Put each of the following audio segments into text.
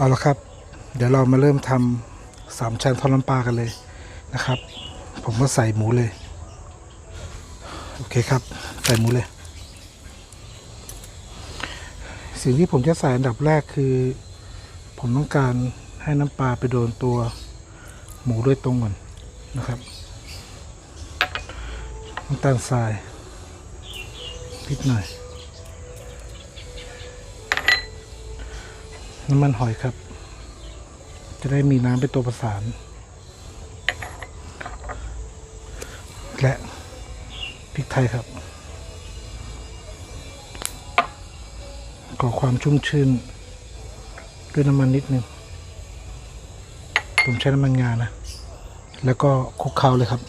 เอาละครับ เดี๋ยวเรามาเริ่มทำสามชั้นทอดน้ำปลากันเลยนะครับ ผมก็ใส่หมูเลย โอเคครับ ใส่หมูเลย สิ่งที่ผมจะใส่อันดับแรกคือ ผมต้องการให้น้ำปลาไปโดนตัวหมูโดยตรงก่อนนะครับน้ำตาลทรายนิดหน่อย น้ำมันหอยครับ จะได้มีน้ำเป็นตัวประสาน และพริกไทยครับก่อความชุ่มชื่น ด้วยน้ำมันนิดนึง ผมใช้น้ำมันงานะ แล้วก็คลุกเคล้าเลยครับ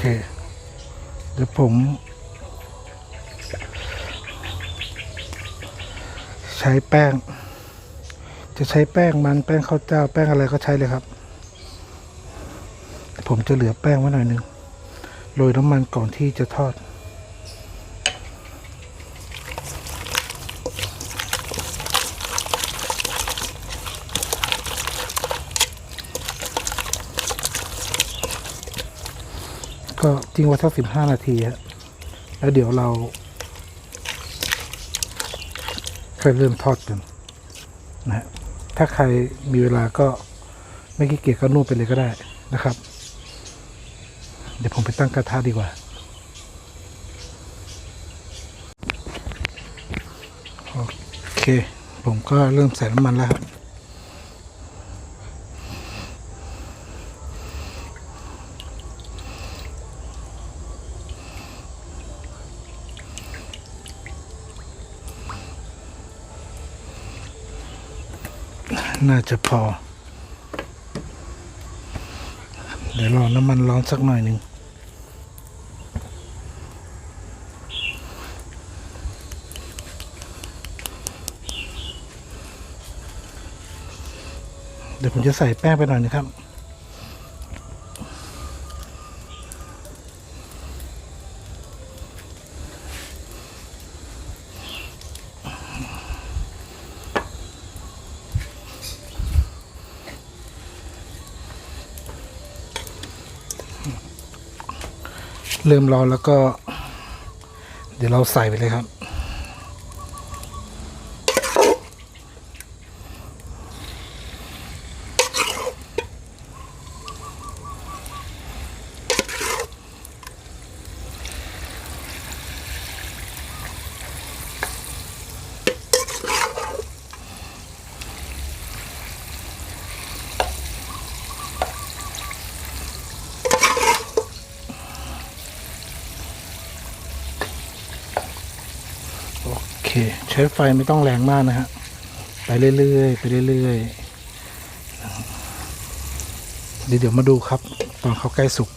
เค เดี๋ยวผม ใช้แป้ง จะใช้แป้งมันแป้งข้าวเจ้า แป้งอะไรก็ใช้เลยครับ ผมจะเหลือแป้งไว้หน่อยนึงโรยน้ำมันก่อนที่จะทอด ก็ทิ้งไว้สักสิบห้านาทีฮะแล้วเดี๋ยวเราค่อยเริ่มทอดกันนะฮะถ้าใครมีเวลาก็ไม่ขี้เกียจก็นวดไปเลยก็ได้นะครับ เดี๋ยวผมไปตั้งกระทะดีกว่า โอเค ผมก็เริ่มใส่น้ำมันแล้วครับ น่าจะพอ เดี๋ยวรอน้ำมันร้อนสักหน่อยหนึ่งเดี๋ยวผมจะใส่แป้งไปหน่อยนะครับ เริ่มร้อนแล้วก็ เดี๋ยวเราใส่ไปเลยครับ เค ใช้ไฟไม่ต้องแรงมากนะฮะ ไปเรื่อยๆ ไปเรื่อยๆ เดี๋ยวเดี๋ยวมาดูครับ ตอนเขาใกล้สุก